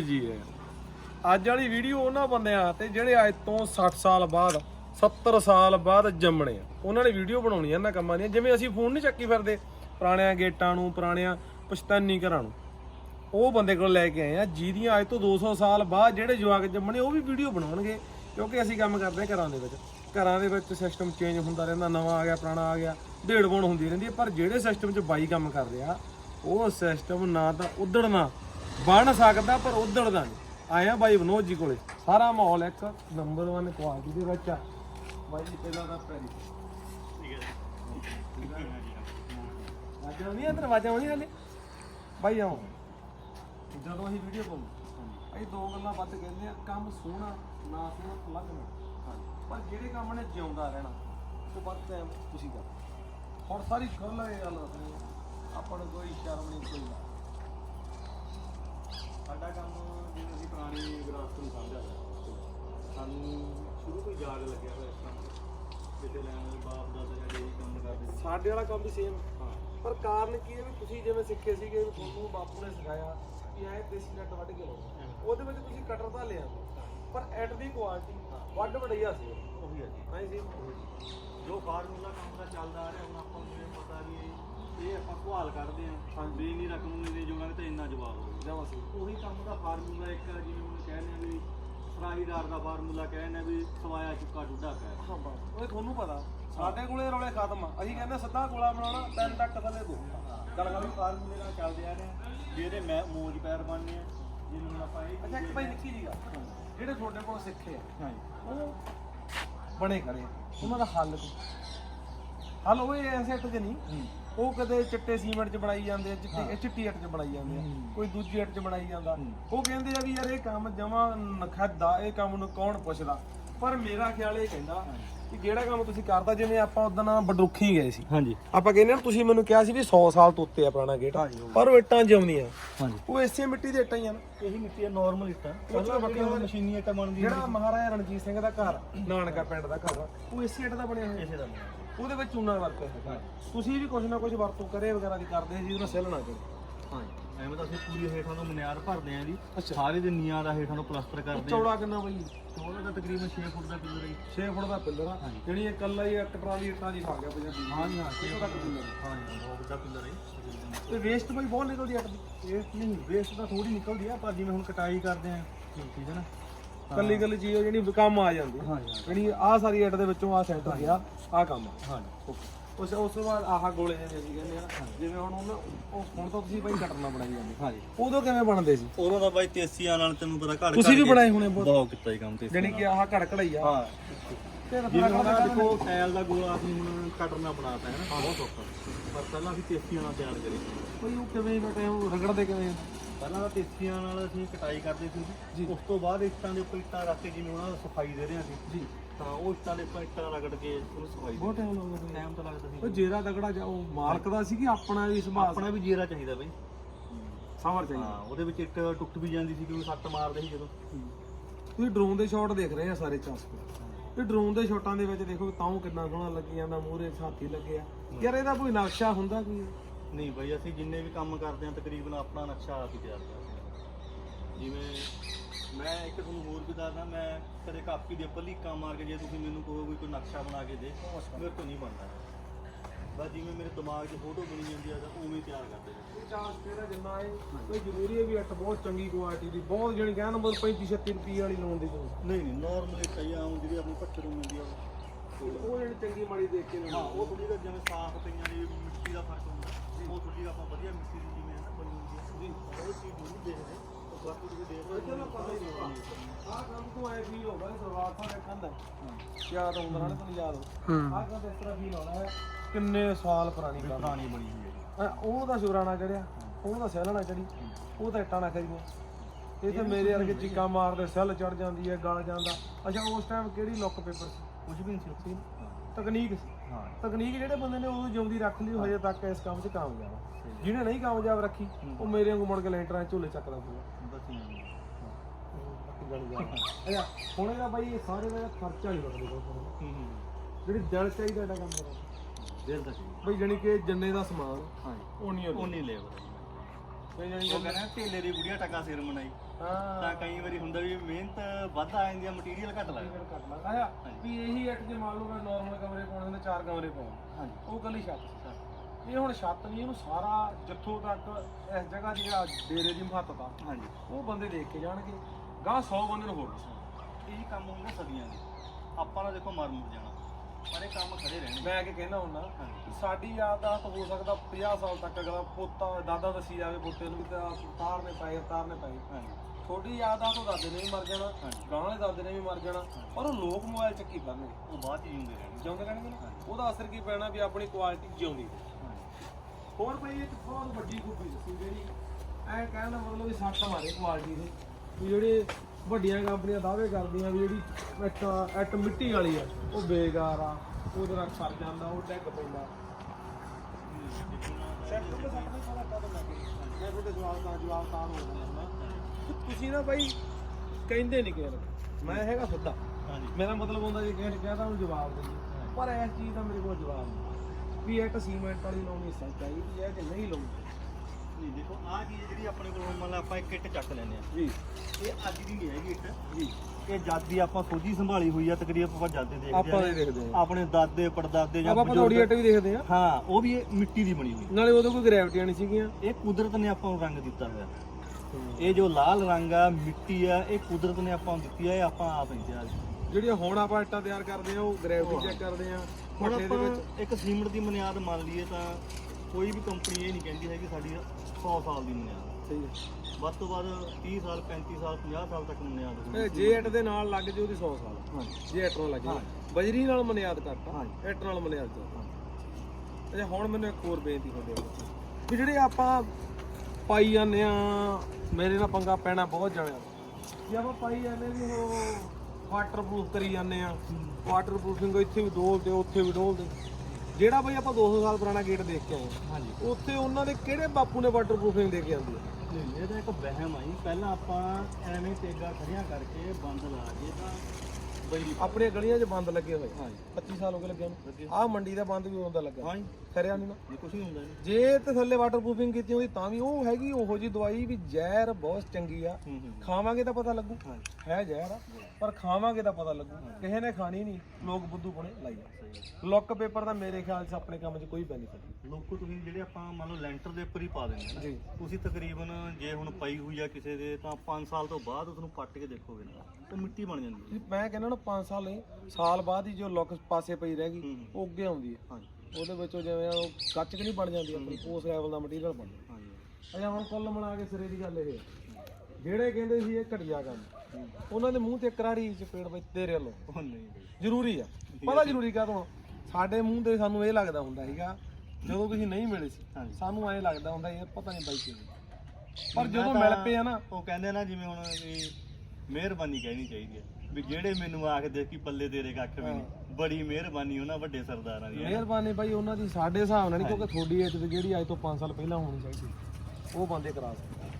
ਜੀ ਹੈ। ਅੱਜ ਵਾਲੀ ਵੀਡੀਓ ਉਹਨਾਂ ਬੰਦਿਆਂ ਤੇ ਜਿਹੜੇ ਅੱਜ ਤੋਂ 60 ਸਾਲ ਬਾਅਦ 70 ਸਾਲ ਬਾਅਦ ਜੰਮਣੇ ਆ। ਉਹਨਾਂ ਨੇ ਵੀਡੀਓ ਬਣਾਉਣੀ ਆ, ਇਹਨਾਂ ਕੰਮਾਂ ਦੀਆਂ। ਜਿਵੇਂ ਅਸੀਂ ਫੋਨ ਨਹੀਂ ਚੱਕੀ ਫਿਰਦੇ, ਪੁਰਾਣਿਆਂ ਗੇਟਾਂ ਨੂੰ, ਪੁਰਾਣਿਆਂ ਪੁਸ਼ਤਨੀ ਘਰਾਂ ਨੂੰ। ਉਹ ਬੰਦੇ ਕੋਲ ਲੈ ਕੇ ਆਏ ਆ, ਜਿਹਦੀਆਂ ਅੱਜ ਤੋਂ 200 ਸਾਲ ਬਾਅਦ ਜਿਹੜੇ ਜਵਾਕ ਜੰਮਣੇ, ਉਹ ਵੀ ਵੀਡੀਓ ਬਣਾਉਣਗੇ, ਕਿਉਂਕਿ ਅਸੀਂ ਕੰਮ ਕਰਦੇ ਆ ਘਰਾਂ ਦੇ ਵਿੱਚ। ਘਰਾਂ ਦੇ ਵਿੱਚ ਸਿਸਟਮ ਚੇਂਜ ਹੁੰਦਾ ਰਹਿੰਦਾ, ਨਵਾਂ ਆ ਗਿਆ, ਪੁਰਾਣਾ ਆ ਗਿਆ ਢੇੜ ਬਣ ਹੁੰਦੀ ਰਹਿੰਦੀ ਹੈ, ਪਰ ਜਿਹੜੇ ਸਿਸਟਮ 'ਚ ਬਾਈ ਕੰਮ ਕਰਦੇ ਆ ਉਹ ਸਿਸਟਮ ਨਾ ਤਾਂ ਉਧੜਨਾ ਬਣ ਸਕਦਾ ਪਰ ਉਧੜਦਾ ਨਹੀਂ। ਆਇਆ ਬਾਈ ਵਿਨੋਦ ਜੀ ਕੋਲੇ। ਸਾਰਾ ਮਾਹੌਲ ਇੱਕ ਨੰਬਰ 1 ਕੁਆਲਿਟੀ ਦੇ ਵਿੱਚ ਆ। ਬਾਈ ਜੀ। ਪਹਿਲਾਂ ਪੈਰੀ ਵਾਜਾਂ ਨਹੀਂ ਅੰਦਰ ਵਾਜਾਂ ਨਹੀਂ ਹਲੇ? ਬਾਈ, ਆਓ। ਜਦੋਂ ਅਸੀਂ ਵੀਡੀਓ ਪਾਉਂਦੇ ਅਸੀਂ ਦੋ ਗੱਲਾਂ ਵੱਧ ਕਹਿੰਦੇ ਆ। ਕੰਮ ਸੋਹਣਾ, ਨਾ ਸੋਹਣਾ ਲੱਗਣਾ ਪਰ ਜਿਹੜੇ ਕੰਮ ਨੇ, ਜਿਉਂਦਾ ਰਹਿਣਾ। ਉਹ ਵੱਧ ਟਾਈਮ ਤੁਸੀਂ ਕਰੋ। ਹੁਣ ਸਾਰੀ ਖੁੱਲ੍ਹ ਇਹ ਗੱਲ ਆਪਾਂ ਨੂੰ ਕੋਈ ਸ਼ਰਮ ਨਹੀਂ, ਕੋਈ ਸਾਡਾ ਕੰਮ ਜਿਵੇਂ ਅਸੀਂ ਪੁਰਾਣੀ ਵਿਰਾਸਤ ਨੂੰ ਸਮਝਿਆ। ਸਾਨੂੰ ਸ਼ੁਰੂ ਤੋਂ ਹੀ ਜਾਗ ਲੱਗਿਆ ਹੋਇਆ ਇਸ ਕੰਮ ਤੇ ਕਿਤੇ ਲੈਣ ਦੇ ਬਾਪ ਦਾ ਜਿਹੜੇ ਇਹੀ ਕੰਮ ਕਰਦੇ ਸੀ। ਸਾਡੇ ਵਾਲਾ ਕੰਮ ਵੀ ਸੇਮ ਹਾਂ। ਪਰ ਕਾਰਨ ਕੀ ਹੈ ਵੀ ਤੁਸੀਂ ਜਿਵੇਂ ਸਿੱਖੇ ਸੀਗੇ ਵੀ ਤੁਹਾਨੂੰ ਬਾਪੂ ਨੇ ਸਿਖਾਇਆ ਕਿ ਐ ਦੇਸੀ ਨੱਟ ਵੱਢ ਕੇ ਲਾਓ। ਉਹਦੇ ਵਿੱਚ ਤੁਸੀਂ ਕਟਰ ਤਾਂ ਲਿਆ। ਪਰ ਐਟ ਦੀ ਕੁਆਲਿਟੀ ਵੱਡ ਵੜਈਆ ਸੀ। ਉਹੀ ਹੈ ਜੀ। ਨਹੀਂ ਸੀ ਜੋ। ਫਾਰਮੂਲਾ ਕੰਮ ਦਾ ਚੱਲਦਾ ਆ ਰਿਹਾ ਹੁਣ ਆਪਾਂ ਨੂੰ ਪਤਾ ਵੀ ਇਹ- ਆਪਾਂ ਘੁਆਲ ਕੱਢਦੇ ਆ ਇੰਨੀ ਰਕਮ ਨੂੰ ਇੰਨੇ ਹੋਊਗਾ ਜਮਾ ਸੀ। ਉਹੀ ਕੰਮ ਦਾ ਫਾਰਮੂਲਾ ਇੱਕ ਆ, ਜਿਵੇਂ ਹੁਣ ਕਹਿੰਦੇ ਆ ਵੀ ਫਰਾਈਦਾਰ ਦਾ ਫਾਰਮੂਲਾ ਕਹਿੰਦੇ ਆ ਵੀ ਸਵਾਇਆ ਚੁੱਕਾ ਡੁੱਡਾ ਪਿਆ ਹਾਂ ਬਸ ਉਹ ਤੁਹਾਨੂੰ ਪਤਾ ਸਾਡੇ ਕੋਲੇ ਰੌਲੇ ਖਤਮ ਆ। ਅਸੀਂ ਕਹਿੰਦੇ ਸਿੱਧਾ ਗੋਲਾ ਬਣਾਉਣਾ ਤਿੰਨ ਟੱਕ ਥੱਲੇ ਦੋ। ਗੱਲ ਕਰ ਫਾਰਮੂਲੇ ਨਾਲ ਚੱਲਦੇ ਆ ਰਹੇ ਆ। ਵੀ ਇਹਦੇ ਮੈਂ ਮੋਜ ਪੈਰ ਬਣਨੇ ਆ ਜਿਵੇਂ ਹੁਣ ਆਪਾਂ ਇਹ ਅੱਛਾ ਇੱਕ ਭਾਈ ਨਿੱਕੀ ਜੀ ਗੱਲ। ਜਿਹੜੇ ਤੁਹਾਡੇ ਕੋਲ ਸਿੱਖੇ ਆ ਹਾਂਜੀ ਉਹ ਬਣੇ ਕਰੇ। ਉਹਨਾਂ ਦਾ ਹੱਲ ਹੱਲ ਉਹ ਐਸੇ 'ਚ ਨਹੀਂ। ਉਹ ਕਦੇ ਚਿੱਟੇ ਸੀਮੈਂਟ 'ਚ ਬਣਾਈ ਜਾਂਦੇ ਆ ਚਿੱਟੀ ਇਹ ਚਿੱਟੀ ਇੱਟ 'ਚ ਬਣਾਈ ਜਾਂਦੇ ਆ। ਕੋਈ ਦੂਜੀ ਇੱਟ 'ਚ ਬਣਾਈ ਜਾਂਦਾ। ਉਹ ਕਹਿੰਦੇ ਆ ਵੀ ਯਾਰ ਇਹ ਕੰਮ ਜਮਾ ਨਖਦਾ ਇਹ ਕੰਮ ਨੂੰ ਕੌਣ ਪੁੱਛਦਾ? ਪਰ ਮੇਰਾ ਖਿਆਲ ਇਹ ਕਹਿੰਦਾ ਕਿ ਜਿਹੜਾ ਕੰਮ ਤੁਸੀਂ ਕਰਦਾ ਜਿਵੇਂ ਆਪਾਂ ਉਦੋਂ ਬਡਰੁੱਖੀ ਗਏ ਸੀ। ਹਾਂਜੀ। ਆਪਾਂ ਕਹਿੰਦੇ ਆ ਤੁਸੀਂ ਮੈਨੂੰ ਕਿਹਾ ਸੀ ਵੀ 100 ਸਾਲ ਤੋਂ ਉੱਤੇ ਆ ਪੁਰਾਣਾ ਗੇਟ ਪਰ ਉਹ ਇੱਟਾਂ ਜਿਉਂਦੀਆਂ ਹਾਂਜੀ। ਉਹ ਇਸੇ ਮਿੱਟੀ ਦੇ ਇੱਟਾਂ ਹੀ ਆ ਨਾ। ਇਹੀ ਮਿੱਟੀ ਆ ਨਾਰਮਲ ਇੱਟਾਂ। ਪਹਿਲਾਂ ਬਾਕੀ ਹੁਣ ਮਸ਼ੀਨੀ ਇੱਟਾਂ ਬਣਦੀ ਜਿਹੜਾ ਮਹਾਰਾਜਾ ਰਣਜੀਤ ਸਿੰਘ ਦਾ ਘਰ ਨਾਨਕਾ ਪਿੰਡ ਦਾ ਘਰ ਉਹ ਇਸੇ ਇੱਟ ਦਾ ਬਣਿਆ ਹੋਇਆ। ਇਸੇ ਦਾ ਉਹਦੇ ਵਿੱਚ ਚੂਨਾ ਵਰਤ ਹੈ। ਤੁਸੀਂ ਵੀ ਕੁਝ ਨਾ ਕੁਝ ਵਰਤੋਂ ਕਰੇ ਵਗੈਰਾ ਦੀ ਕਰਦੇ ਸੀ ਉਹਦਾ ਸੈੱਲ ਨਾ ਕਰੋ। ਹਾਂਜੀ ਐਵੇਂ ਤਾਂ ਅਸੀਂ ਪੂਰੀ ਹੇਠਾਂ ਤੋਂ ਮਨਿਆਰ ਭਰਦੇ ਆਂ ਜੀ। ਅੱਛਾ। ਸਾਰੇ ਦੇ ਨੀਆਂ ਦਾ ਹੇਠਾਂ ਤੋਂ ਪਲਸਤਰ ਕਰਦੇ ਆਂ ਚੌੜਾ ਕਿੰਨਾ ਬਈ? ਚੌੜਾ ਦਾ ਤਕਰੀਬਨ 6 ਫੁੱਟ ਦਾ ਪਿੱਲਰ ਹੈ 6 ਫੁੱਟ ਦਾ ਪਿੱਲਰ ਆ। ਜਿਹੜੀ ਇਹ ਕੱਲਾ ਹੀ ਇੱਕ ਟਰਾਲੀ ਇੱਟਾਂ ਦੀ ਖਾ ਗਿਆ ਪੰਜਾਬੀ ਹਾਂਜੀ ਹਾਂ 6 ਤੱਕ ਪਿੱਲਰ ਹਾਂਜੀ ਬਹੁਤ ਵੱਡਾ ਪਿੱਲਰ ਹੈ ਤੇ ਵੇਸਟ ਬਈ ਬਹੁਤ ਨਿਕਲਦੀ ਇੱਟ ਦੀ ਇਹ ਨਹੀਂ ਵੇਸਟ ਤਾਂ ਥੋੜੀ ਨਿਕਲਦੀ ਆ ਪਰ ਜਿਵੇਂ ਹੁਣ ਕਟਾਈ ਕਰਦੇ ਆਂ ਠੀਕ ਹੈ ਨਾ। ਕੱਲੀ ਕੱਲੀ ਚੀਜ਼ ਆ ਜਿਹੜੀ ਕੰਮ ਆ ਜਾਂਦੀ। ਹਾਂਜੀ ਜਿਹੜੀ ਆਹ ਸਾਰੀ ਇੱਟ ਦੇ ਵਿੱਚੋਂ ਆਹ ਸੈੱਟ ਆ ਗਿਆ ਆਹ ਕੰਮ ਆ। ਹਾਂਜੀ ਉਸ ਉਸ ਤੋਂ ਬਾਅਦ ਆਹ ਗੋਲੇ ਜਿਹੇ ਅਸੀਂ ਕਹਿੰਦੇ ਆ ਜਿਵੇਂ ਹੁਣ ਉਹਨਾਂ ਉਹ ਹੁਣ ਤਾਂ ਤੁਸੀਂ ਬਈ ਕਟਰਨਾ ਬਣਾਈ ਜਾਂਦੇ। ਹਾਂਜੀ ਉਦੋਂ ਕਿਵੇਂ ਬਣਦੇ ਸੀ? ਉਹਨਾਂ ਦਾ ਬਾਈ ਤੇਸੀਆਂ ਨਾਲ ਤੈਨੂੰ ਪਤਾ ਘੜ ਤੁਸੀਂ ਵੀ ਬਣਾਏ ਹੋਣੇ ਬਹੁਤ। ਬਹੁਤ ਕੀਤਾ ਹੀ ਕੰਮ ਤੇ ਜਾਣੀ ਕਿ ਆਹ ਘੜ ਘੜਾਈ ਆ। ਹਾਂ। ਤੇ ਜਿਵੇਂ ਹੁਣ ਆਹ ਦੇਖੋ ਟਾਇਲ ਦਾ ਗੋਲਾ ਅਸੀਂ ਹੁਣ ਕਟਰਨਾ ਬਣਾਤਾ ਹੈ ਨਾ। ਬਹੁਤ ਔਖਾ। ਪਰ ਪਹਿਲਾਂ ਅਸੀਂ ਤੇਸੀਆਂ ਨਾਲ ਤਿਆਰ ਕਰੀ। ਕੋਈ ਉਹ ਕਿਵੇਂ ਬਟੇ ਉਹ ਰਗੜਦੇ ਕਿਵੇਂ ਪਹਿਲਾਂ ਤਾਂ ਤੇਸੀਆਂ ਨਾਲ ਅਸੀਂ ਕਟਾਈ ਕਰਦੇ ਸੀ ਉਸ ਤੋਂ ਬਾਅਦ ਇੱਟਾਂ ਦੇ ਉੱਪਰ ਇੱਟਾਂ ਰੱਖ ਕੇ ਜਿਵੇਂ ਉਹਨਾਂ ਦਾ ਸਫ਼ਾਈ ਦੇ ਰਹੇ ਸੀ ਜੀ। ਤਾਂ ਉਹ ਇੱਟਾਂ ਦੇ ਉੱਪਰ ਇੱਟਾਂ ਰਗੜ ਕੇ ਉਹਨੂੰ ਸਫ਼ਾਈ ਬਹੁਤ ਟਾਈਮ ਲੱਗਦਾ ਟਾਈਮ ਤਾਂ ਲੱਗਦਾ ਸੀ। ਉਹ ਜੇਰਾ ਤਗੜਾ ਜਾ ਉਹ ਮਾਲਕ ਦਾ ਸੀ ਕਿ ਆਪਣਾ ਵੀ ਸੁਭਾਅ ਆਪਣਾ ਵੀ ਜੀਰਾ ਚਾਹੀਦਾ ਬਈ। ਸਵਰ ਚਾਹੀਦਾ। ਹਾਂ ਉਹਦੇ ਵਿੱਚ ਇੱਟ ਟੁੱਟ ਵੀ ਜਾਂਦੀ ਸੀ ਕਿਉਂਕਿ ਸੱਟ ਮਾਰਦੇ ਸੀ ਜਦੋਂ। ਤੁਸੀਂ ਡਰੋਨ ਦੇ ਸ਼ਾਟ ਦੇਖ ਰਹੇ ਆ ਸਾਰੇ ਚਾਸ ਤੇ ਡਰੋਨ ਦੇ ਸ਼ਾਟਾਂ ਦੇ ਵਿੱਚ ਦੇਖੋ ਤਾਂ ਕਿੰਨਾ ਸੋਹਣਾ ਲੱਗੀ ਜਾਂਦਾ ਮੂਹਰੇ ਸਾਥੀ ਲੱਗਿਆ ਯਾਰ ਇਹਦਾ ਕੋਈ ਨਕਸ਼ਾ ਹੁੰਦਾ ਕੀ? ਨਹੀਂ ਬਈ ਅਸੀਂ ਜਿੰਨੇ ਵੀ ਕੰਮ ਕਰਦੇ ਹਾਂ ਤਕਰੀਬਨ ਆਪਣਾ ਨਕਸ਼ਾ ਆਪ ਹੀ ਤਿਆਰ ਕਰਦੇ ਹਾਂ। ਜਿਵੇਂ ਮੈਂ ਇੱਕ ਤੁਹਾਨੂੰ ਹੋਰ ਵੀ ਦੱਸਦਾ ਮੈਂ ਕਦੇ ਕਾਪੀ ਦੇ ਉੱਪਰ ਲੀਕਾਂ ਮਾਰ ਕੇ ਜੇ ਤੁਸੀਂ ਮੈਨੂੰ ਕਹੋ ਵੀ ਕੋਈ ਨਕਸ਼ਾ ਬਣਾ ਕੇ ਦੇ ਮੇਰੇ ਤੋਂ ਨਹੀਂ ਬਣਦਾ। ਬਸ ਜਿਵੇਂ ਮੇਰੇ ਦਿਮਾਗ 'ਚ ਫੋਟੋ ਬਣੀ ਜਾਂਦੀ ਆ ਤਾਂ ਉਵੇਂ ਤਿਆਰ ਕਰਦੇ ਹਾਂ ਚਾਸ ਕਿਹੜਾ ਜਿੰਨਾ ਹੈ ਕੋਈ ਜ਼ਰੂਰੀ ਹੈ ਵੀ ਅੱਟ ਬਹੁਤ ਚੰਗੀ ਕੁਆਲਿਟੀ ਦੀ ਬਹੁਤ ਜਿਹੜੀ ਕਹਿਣ ਨੰਬਰ 35 36 ਰੁਪਏ ਵਾਲੀ ਲਾਉਣ ਦੀ ਜ਼ਰੂਰਤ। ਨਹੀਂ ਨਹੀਂ ਨਾਰਮਲ ਹੀ ਆਮ ਜਿਹੜੀ ਆਪਣੀ ਪੱਥਰ ਨੂੰ ਮਿਲਦੀ ਆ ਉਹ ਜਿਹੜੀ ਚੰਗੀ ਮਾੜੀ ਦੇਖ ਕੇ ਹਾਂ ਉਹ ਥੋੜੀ ਜਿਵੇਂ ਸਾਫ਼ ਪਈਆਂ ਦੀ ਮਿੱਟੀ ਦਾ ਫ਼ਰਕ ਹੁੰਦਾ। ਉਹ ਥੋੜੀ ਆਪਾਂ ਵਧੀਆ ਮਿੱਟੀ ਦੀ ਜਿਵੇਂ ਹੈ ਨਾ ਬਣੀ ਹੁੰਦੀ ਹੈ। ਜੀ। ਉਹ ਚੀਜ਼ ਨਹੀਂ ਦੇਖਦੇ ਉਹ ਬਾਕੀ ਤੁਸੀਂ ਦੇਖ ਰਹੇ ਚਲੋ ਪਤਾ ਹੀ ਨਹੀਂ ਆਹ ਕੰਮ ਤੋਂ ਐ ਫੀਲ ਹੋਗਾ ਸਰਵਾਰ ਤੋਂ ਦੇਖਣ ਦਾ ਯਾਦ ਆਉਂਦਾ ਨਾ ਤੁਹਾਨੂੰ ਯਾਦ ਆਹ ਕੰਮ ਇਸ ਤਰ੍ਹਾਂ ਫੀਲ ਹੋਣਾ ਹੈ ਕਿੰਨੇ ਸਾਲ ਪੁਰਾਣੀ ਗੱਲ ਪੁਰਾਣੀ ਬਣੀ ਹੋਈ ਹੈ ਜੀ। ਹੈਂ, ਉਹ ਦਾ ਸ਼ੁਰਾਣਾ ਚੜਿਆ। ਉਹ ਦਾ ਸੈੱਲ ਨਾ ਚੜੀ। ਉਹ ਤਾਂ ਇੱਟਾਂ ਨਾ ਕਰੀਆਂ ਇਹ ਤੇ ਮੇਰੇ ਵਰਗੇ ਚੀਕਾਂ ਮਾਰਦੇ ਸੈੱਲ ਚੜ ਜਾਂਦੀ ਹੈ ਗਲ ਜਾਂਦਾ। ਅੱਛਾ ਉਸ ਟਾਈਮ ਕਿਹੜੀ ਲੁੱਕ ਪੇਪਰ ਸੀ? ਕੁਝ ਵੀ ਨਹੀਂ ਸੀ ਤਕਨੀਕ ਸੀ। ਹਾਂ। ਤਕਨੀਕ ਜਿਹੜੇ ਬੰਦੇ ਨੇ ਉਦੋਂ ਜਿਉਂਦੀ ਰੱਖ ਲਈ ਉਹ ਹਜੇ ਤੱਕ ਇਸ ਕੰਮ 'ਚ ਕਾਮਯਾਬ ਆ। ਜਿਹਨੇ ਨਹੀਂ ਕਾਮਯਾਬ ਰੱਖੀ ਉਹ ਮੇਰੇ ਵਾਂਗੂ ਮੁੜ ਕੇ ਲੈਂਟਰਾਂ 'ਚ ਝੋਲੇ ਚੱਕਦਾ ਪੂਰਾ ਬਸ ਨਹੀਂ ਬਾਕੀ ਗੱਲ ਜਾ ਅੱਛਾ ਹੁਣ ਇਹਦਾ ਬਾਈ ਇਹ ਸਾਰੇ ਦਾ ਖਰਚਾ ਹੀ ਲੱਗਦਾ ਬਹੁਤ ਹੂੰ ਹੂੰ। ਜਿਹੜੀ ਦਿਲ ਚਾਹੀਦਾ ਇਹਦਾ ਕੰਮ ਕਰਾਂ। ਦੇਰ ਤੱਕ ਬਈ ਜਾਣੀ ਕਿ ਜੰਨੇ ਦਾ ਸਮਾਨ ਹਾਂ ਉਹ ਨਹੀਂ ਉਹ ਨਹੀਂ ਲੇਬਰ ਬਈ ਜਾਣੀ ਉਹ ਕਹਿੰਦਾ ਢੇਲੇ ਦੀ ਬੁੜੀਆ ਟਕਾ ਸਿਰ ਮਨਾਈ। ਹਾਂ। ਤਾਂ ਕਈ ਵਾਰੀ ਹੁੰਦਾ ਵੀ ਮਿਹਨਤ ਵੱਧ ਆ ਜਾਂਦੀ ਆ ਮਟੀਰੀਅਲ ਘੱਟ ਲੱਗਦਾ ਟਿਕਟ ਕੱਟ ਲਾ ਆਇਆ ਵੀ ਇਹੀ ਇੱਕ ਜੇ ਮੰਨ ਲਓ ਮੈਂ ਨਾਰਮਲ ਕਮਰੇ ਪਾਉਣੇ ਹੁੰਦੇ ਚਾਰ ਕਮਰੇ ਪਾਉਣੇ। ਹਾਂਜੀ। ਉਹ ਕੱਲੀ ਛੱਤ ਸੀ ਇਹ ਹੁਣ ਛੱਤ ਨਹੀਂ ਇਹਨੂੰ ਸਾਰਾ ਜਿੱਥੋਂ ਤੱਕ ਇਸ ਜਗ੍ਹਾ ਦੀ ਆ ਡੇਰੇ ਦੀ ਮਹੱਤਤਾ ਹਾਂਜੀ। ਉਹ ਬੰਦੇ ਦੇਖ ਕੇ ਜਾਣਗੇ। ਗਾਂ 100 ਬੰਦੇ ਨੂੰ ਹੋਰ ਦੱਸਣਾ ਇਹ ਕੰਮ ਹੁੰਦਾ ਸਦੀਆਂ ਦੇ। ਆਪਾਂ ਨਾਲ ਦੇਖੋ ਮਰ ਮੁਰ ਜਾਣਾ। ਇਹ ਕੰਮ ਖੜੇ ਰਹਿਣਗੇ। ਮੈਂ ਕੀ ਕਹਿਣਾ ਹੁੰਦਾ? ਸਾਡੀ ਯਾਦਾਸ਼ਤ ਹੋ ਸਕਦਾ 50 ਸਾਲ ਤੱਕ ਅਗਲਾ ਪੋਤਾ ਦਾਦਾ ਦੱਸੀ ਜਾਵੇ ਪੋਤੇ ਨੂੰ ਵੀ ਤਾਂ ਤਾਰ ਨੇ ਪਾਏ। ਤਾਰ ਨੇ ਪਾਏ ਤੁਹਾਡੀ ਯਾਦਾਸ਼ਤ ਉਹ ਦਾਦੇ ਨੇ ਵੀ ਮਰ ਜਾਣਾ। ਗਾਂ ਵਾਲੇ ਦਾਦੇ ਨੇ ਵੀ ਮਰ ਜਾਣਾ ਪਰ ਉਹ ਲੋਕ ਮੋਬਾਈਲ ਚੱਕੀ ਫਿਰਨਗੇ ਉਹ ਬਾਅਦ ਚ ਜਿਉਂਦੇ ਰਹਿਣਗੇ। ਜਿਉਂਦੇ ਰਹਿਣਗੇ ਨਾ? ਉਹਦਾ ਅਸਰ ਕੀ ਪੈਣਾ ਵੀ ਆਪਣੀ ਕੁਆਲਿਟੀ ਜਿਉਂਦੀ ਹੋਰ ਭਾਈ ਇੱਕ ਬਹੁਤ ਵੱਡੀ ਖੂਬੀ ਦੱਸੀ ਜਿਹੜੀ ਐ ਕਹਿਣ ਦਾ ਮਤਲਬ ਵੀ ਸੱਟ ਮਾਰੇ ਕੁਆਲਿਟੀ ਦੇ ਜਿਹੜੇ ਵੱਡੀਆਂ ਕੰਪਨੀਆਂ ਦਾਅਵੇ ਕਰਦੀਆਂ ਵੀ ਜਿਹੜੀ ਇੱਟ ਇੱਟ ਮਿੱਟੀ ਵਾਲੀ ਆ ਉਹ ਬੇਕਾਰ ਆ ਉਹਦੇ ਨਾਲ ਸਰ ਜਾਂਦਾ ਉਹ ਡਿੱਗ ਪੈਂਦਾ। ਤੁਸੀਂ ਨਾ ਭਾਈ ਕਹਿੰਦੇ ਨਹੀਂ ਨੂੰ ਮੈਂ ਹੈਗਾ ਸਿੱਧਾ ਹਾਂਜੀ। ਮੇਰਾ ਮਤਲਬ ਹੁੰਦਾ ਜੇ ਕਿਸੇ ਨੇ ਕਹਿਤਾ ਉਹਨੂੰ ਜਵਾਬ ਦੇਈਏ ਪਰ ਇਸ ਚੀਜ਼ ਦਾ ਮੇਰੇ ਕੋਲ ਜਵਾਬ ਨਹੀਂ। ਵੀ ਇੱਕ ਸੀਮੈਂਟ ਵਾਲੀ ਲਾਉਣੀ ਸੱਚ ਚਾਹੀਦੀ ਹੈ ਕਿ ਨਹੀਂ ਲਾਉਣੀ ਨਹੀਂ ਦੇਖੋ ਆਹ ਚੀਜ਼ ਜਿਹੜੀ ਆਪਣੇ ਕੋਲ ਮੰਨ ਲਾ ਆਪਾਂ ਇੱਕ ਇੱਟ ਚੱਕ ਲੈਂਦੇ ਆ ਜੀ। ਇਹ ਅੱਜ ਦੀ ਨਹੀਂ ਹੈਗੀ ਇੱਟ। ਜੀ। ਇਹ ਜਦ ਦੀ ਆਪਾਂ ਸੋਝੀ ਸੰਭਾਲੀ ਹੋਈ ਆ ਤਕਰੀਬਨ ਆਪਾਂ ਜਦ ਦੇ ਦੇਖਦੇ ਆਪਾਂ ਆ ਇਹ ਦੇਖਦੇ ਹਾਂ। ਆਪਣੇ ਦਾਦੇ ਪੜਦਾਦੇ ਜਾਂ ਆਪਾਂ ਪਤੌੜੀ ਅੱਟ ਵੀ ਦੇਖਦੇ ਹਾਂ। ਹਾਂ ਉਹ ਵੀ ਇਹ ਮਿੱਟੀ ਦੀ ਬਣੀ ਹੋਈ ਨਾਲੇ ਉਦੋਂ ਕੋਈ ਗ੍ਰੈਵਿਟੀਆਂ ਨਹੀਂ ਸੀਗੀਆਂ। ਇਹ ਕੁਦਰਤ ਨੇ ਆਪਾਂ ਨੂੰ ਰੰਗ ਦਿੱਤਾ ਹੋਇਆ। ਇਹ ਜੋ ਲਾਲ ਰੰਗ ਆ ਮਿੱਟੀ ਆ ਇਹ ਕੁਦਰਤ ਨੇ ਆਪਾਂ ਨੂੰ ਦਿੱਤੀ ਆ ਇਹ ਆਪਾਂ ਆਪ ਇੰਤਜ਼ਾਰ ਜਿਹੜੀਆਂ ਹੁਣ ਆਪਾਂ ਇੱਟਾਂ ਤਿਆਰ ਕਰਦੇ ਆ ਉਹ ਗ੍ਰੈਵਿਟੀ ਚੈੱਕ ਕਰਦੇ ਆ ਹੁਣ ਆਪਾਂ ਇੱਕ ਸੀਮਿੰਟ ਦੀ ਬੁਨਿਆਦ ਮੰਨ ਲਈਏ ਤਾਂ ਕੋਈ ਵੀ ਕੰਪਨੀ ਇਹ ਨਹੀਂ ਕਹਿੰਦੀ ਹੈ ਕਿ ਸਾਡੀ 100 ਸਾਲ ਦੀ ਬੁਨਿਆਦ ਸਹੀ ਹੈ। ਵੱਧ ਤੋਂ ਵੱਧ 30 ਸਾਲ 35 ਸਾਲ 50 ਸਾਲ ਤੱਕ ਹੋਊਗੀ। ਇਹ ਜੇ ਇੱਟ ਦੇ ਨਾਲ ਲੱਗ ਜੇ ਉਹਦੀ 100 ਸਾਲ। ਹਾਂਜੀ। ਜੇ ਇੱਟ ਨਾਲ ਲੱਗ ਜੇ ਬਜਰੀ ਨਾਲ ਮਨਿਆਦ ਕਰਤਾ। ਇੱਟ ਨਾਲ ਮਨਿਆਦ ਕਰਤਾ। ਅੱਛਾ ਹੁਣ ਮੈਨੂੰ ਇੱਕ ਹੋਰ ਬੇਨਤੀ ਹੁੰਦੀ ਹੈ। ਵੀ ਜਿਹੜੇ ਆਪਾਂ ਪਾਈ ਜਾਂਦੇ ਆ ਮੇਰੇ ਨਾਲ ਪੰਗਾ ਪੈਣਾ ਬਹੁਤ ਜਾਣਿਆ ਜੇ ਆਪਾਂ ਪਾਈ ਜਾਂਦੇ ਵੀ ਉਹ ਵਾਟਰਪ੍ਰੂਫ ਕਰੀ ਜਾਂਦੇ ਆ ਵਾਟਰਪ੍ਰੂਫਿੰਗ ਇੱਥੇ ਵੀ ਡੋਲਦੇ ਉੱਥੇ ਵੀ ਡੋਲਦੇ। ਜਿਹੜਾ ਬਈ ਆਪਾਂ 200 ਸਾਲ ਪੁਰਾਣਾ ਗੇਟ ਦੇਖ ਕੇ ਆਏ ਆ, ਹਾਂਜੀ। ਉੱਥੇ ਉਹਨਾਂ ਦੇ ਕਿਹੜੇ ਬਾਪੂ ਨੇ ਵਾਟਰਪ੍ਰੂਫਿੰਗ ਦੇ ਕੇ ਆਂਦੀ ਹੈ ਨਹੀਂ ਇਹ ਤਾਂ ਇੱਕ ਵਹਿਮ ਆਈ ਪਹਿਲਾਂ ਆਪਾਂ ਐਵੇਂ ਤੇਗਾ ਖੜੀਆਂ ਕਰਕੇ ਬੰਦ ਲਾ ਕੇ ਤਾਂ ਆਪਣੇ ਗਲੀਆਂ 'ਚ ਬੰਦ ਲੱਗੇ ਹੋਏ। ਹਾਂਜੀ 25 ਸਾਲ ਹੋ ਗਏ ਲੱਗੇ ਲੱਗੇ। ਨੂੰ ਆਹ ਮੰਡੀ ਦਾ ਬੰਦ ਵੀ ਹੁੰਦਾ ਲੱਗਾ। ਹਾਂਜੀ ਕਰਿਆ ਨਹੀਂ ਨਾ ਕੁਝ ਨਹੀਂ ਹੁੰਦਾ ਜੀ। ਜੇ ਤੇ ਥੱਲੇ ਵਾਟਰਪ੍ਰੂਫਿੰਗ ਕੀਤੀ ਹੁੰਦੀ ਤਾਂ ਵੀ ਉਹ ਹੈਗੀ ਉਹੋ ਜੀ ਦਵਾਈ ਵੀ ਜ਼ਹਿਰ ਬਹੁਤ ਚੰਗੀ ਆ। ਖਾਵਾਂਗੇ ਤਾਂ ਪਤਾ ਲੱਗੂ। ਹੈ ਜ਼ਹਿਰ ਆ ਪਰ ਖਾਵਾਂਗੇ ਤਾਂ ਪਤਾ ਲੱਗੂ। ਕਿਸੇ ਨੇ ਖਾਣੀ ਨਹੀਂ ਲੋਕ ਬੁੱਧੂ ਬਣੇ ਲਾਈ ਲੁੱਕ ਪੇਪਰ ਦਾ ਮੇਰੇ ਖਿਆਲ 'ਚ ਆਪਣੇ ਕੰਮ 'ਚ ਕੋਈ ਬੈਨੀਫਿਟ ਨਹੀਂ। ਲੋਕੋ ਤੁਸੀਂ ਜਿਹੜੇ ਆਪਾਂ ਮੰਨ ਲਓ ਲੈਂਟਰ ਦੇ ਉੱਪਰ ਹੀ ਪਾ ਦਿੰਦੇ ਜੀ। ਤੁਸੀਂ ਤਕਰੀਬਨ ਜੇ ਹੁਣ ਪਈ ਹੋਈ ਆ ਕਿਸੇ ਦੇ ਤਾਂ 5 ਸਾਲ ਤੋਂ ਬਾਅਦ ਉਸ ਨੂੰ ਪੱਟ ਕੇ ਦੇਖੋਗੇ ਨਾ। ਉਹ ਮਿੱਟੀ ਬਣ ਜਾਂਦੀ ਹੈ ਮੈਂ ਕਹਿੰਦਾ ਨਾ 5 ਸਾਲ ਨਹੀਂ ਸਾਲ ਬਾਅਦ ਹੀ ਜੋ ਲੁੱਕ ਪਾਸੇ ਪਈ ਰਹਿ ਗਈ। ਉਹ ਅੱਗੇ ਆਉਂਦੀ ਹੈ। ਹਾਂਜੀ। ਉਹਦੇ ਵਿੱਚੋਂ ਜਿਵੇਂ ਉਹ ਕੱਚ ਕਿ ਨਹੀਂ ਬਣ ਜਾਂਦੀ ਆਪਣੀ ਉਸ ਲੈਵਲ ਦਾ ਮਟੀਰੀਅਲ ਬਣ ਹਾਂਜੀ। ਅੱਛਾ ਹੁਣ ਕੁੱਲ ਮਿਲਾ ਕੇ ਸਿਰੇ ਦੀ ਗੱਲ ਇਹ। ਜਿਹੜੇ ਕਹਿੰਦੇ ਸੀ ਇਹ ਘਟੀਆ ਕੰਮ ਉਹਨਾਂ ਦੇ ਮੂੰਹ ਤੇ ਕਰਾਰੀ ਚਪੇੜ ਬਈ ਤੇਰੇ ਵੱਲੋਂ। ਉਹ ਨਹੀਂ। ਬਈ ਜ਼ਰੂਰੀ ਆ। ਪਤਾ ਜ਼ਰੂਰੀ ਕਾ ਤੋਂ ਸਾਡੇ ਮੂੰਹ ਤੇ ਸਾਨੂੰ ਇਹ ਲੱਗਦਾ ਹੁੰਦਾ ਸੀਗਾ ਜਦੋਂ ਤੁਸੀਂ ਨਹੀਂ ਮਿਲੇ ਸੀ ਸਾਨੂੰ ਐਂ ਲੱਗਦਾ ਹੁੰਦਾ ਇਹ ਪਤਾ ਨਹੀਂ ਬਾਈ ਕਿਵੇਂ। ਪਰ ਜਦੋਂ ਮਿਲ ਪਏ ਆ ਨਾ। ਉਹ ਕਹਿੰਦੇ ਨਾ ਜਿਵੇਂ ਹੁਣ ਵੀ ਮਿਹਰਬਾਨੀ ਕਹਿਣੀ ਚਾਹੀਦੀ ਹੈ। ਵੀ ਜਿਹੜੇ ਮੈਨੂੰ ਆਖਦੇ ਕਿ ਪੱਲੇ ਤੇਰੇ ਕੱਖ ਵੀ ਨਹੀਂ। ਬੜੀ ਮਿਹਰਬਾਨੀ ਉਹਨਾਂ ਵੱਡੇ ਸਰਦਾਰਾਂ ਦੀ। ਮਿਹਰਬਾਨੀ ਬਾਈ ਉਹਨਾਂ ਦੀ ਸਾਡੇ ਹਿਸਾਬ ਨਾਲ ਨਹੀਂ ਕਿਉਂਕਿ ਤੁਹਾਡੀ ਏਜ ਤੇ ਜਿਹੜੀ ਅੱਜ ਤੋਂ 5 ਸਾਲ ਪਹਿਲਾਂ ਹੋਣੀ ਚਾਹੀਦੀ ਉਹ ਬੰਦੇ ਕਰਾ ਸਕਦੇ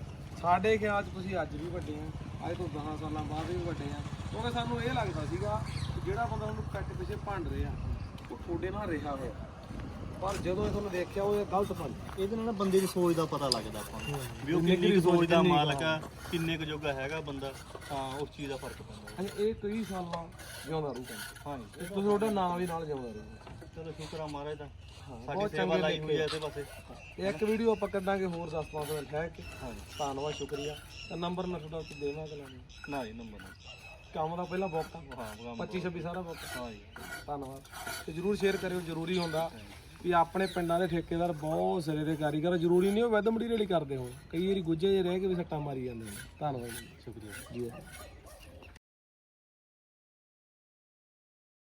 ਸਾਡੇ ਖਿਆਲ 'ਚ ਤੁਸੀਂ ਅੱਜ ਵੀ ਵੱਡੇ ਆ ਅੱਜ ਤੋਂ 10 ਸਾਲਾਂ ਬਾਅਦ ਵੀ ਵੱਡੇ ਆ। ਕਿਉਂਕਿ ਸਾਨੂੰ ਇਹ ਲੱਗਦਾ ਸੀਗਾ ਜਿਹੜਾ ਬੰਦਾ ਉਹਨੂੰ ਕੱਟ ਪਿੱਛੇ ਭੰਡ ਰਿਹਾ ਉਹ ਤੁਹਾਡੇ ਨਾਲ ਰਿਹਾ ਹੋਇਆ। ਪਰ ਜਦੋਂ ਇਹ ਤੁਹਾਨੂੰ ਦੇਖਿਆ ਉਹ ਇਹ ਗਲਤ ਇਹਦੇ ਨਾਲ ਨਾ ਬੰਦੇ ਦੀ ਸੋਚ ਦਾ ਪਤਾ ਲੱਗਦਾ ਆਪਾਂ ਨੂੰ। ਵੀ ਉਹ ਕਿੰਨੀ ਕਿੰਨੀ ਕੁ ਕੁ ਸੋਚ ਦਾ ਕਿੰਨੀ ਕੁ ਮਾਲਕ ਆ ਕਿੰਨੇ ਕੁ ਜੋਗਾ ਹੈਗਾ ਬੰਦਾ ਤਾਂ ਉਸ ਚੀਜ਼ ਦਾ ਫ਼ਰਕ ਪੈਂਦਾ। ਅਜੇ ਇਹ ਕਈ ਸਾਲਾਂ ਜਿਉਂਦਾ ਰਹੂਗਾ। ਹਾਂਜੀ ਤੇ ਤੁਸੀਂ ਤੁਹਾਡਾ ਨਾਮ ਵੀ ਨਾਲ ਜਿਉਂਦਾ ਰਹੂਗਾ। ਚਲੋ ਸ਼ੁਕਰ ਆ ਮਹਾਰਾਜ ਦਾ। ਸਾਡੀ ਬਹੁਤ ਸੇਵਾ ਚੰਗੇ ਲਾਈ ਹੋਈ ਲਿਖੇ ਹੈ ਇਹਦੇ ਪਾਸੇ ਇੱਕ ਵੀਡੀਓ ਆਪਾਂ ਕੱਢਾਂਗੇ ਹੋਰ ਕਿ। ਹਾਂਜੀ ਧੰਨਵਾਦ ਸ਼ੁਕਰੀਆ। ਤੇ ਨੰਬਰ ਮੈਂ ਤੁਹਾਡਾ ਉੱਤੇ ਨਾ ਜੀ ਨੰਬਰ ਨਾ ਕੰਮ ਦਾ ਪਹਿਲਾਂ ਬੋਕਾ ਹਾਂ ਬਗਾਮ 25 26 ਸਾਰਾ ਹਾਂ ਜੀ। ਧੰਨਵਾਦ। ਤੇ ਜਰੂਰ ਸ਼ੇਅਰ ਕਰਿਓ ਜਰੂਰੀ ਹੁੰਦਾ। ਵੀ ਆਪਣੇ ਪਿੰਡਾਂ ਦੇ ਠੇਕੇਦਾਰ ਬਹੁਤ ਸਿਰੇ ਦੇ ਕਾਰੀਗਰ ਜ਼ਰੂਰੀ ਨਹੀਂ ਉਹ ਵੈਦ ਮਟੀਰੀਅਲ ਹੀ ਕਰਦੇ ਹੋਣ। ਕਈ ਵਾਰੀ ਗੁੱਜੇ ਜਿਹੇ ਰਹਿ ਕੇ ਵੀ ਸੱਟਾਂ ਮਾਰੀ ਜਾਂਦੇ ਨੇ। ਧੰਨਵਾਦ ਜੀ। ਸ਼ੁਕਰੀਆ। ਜੀ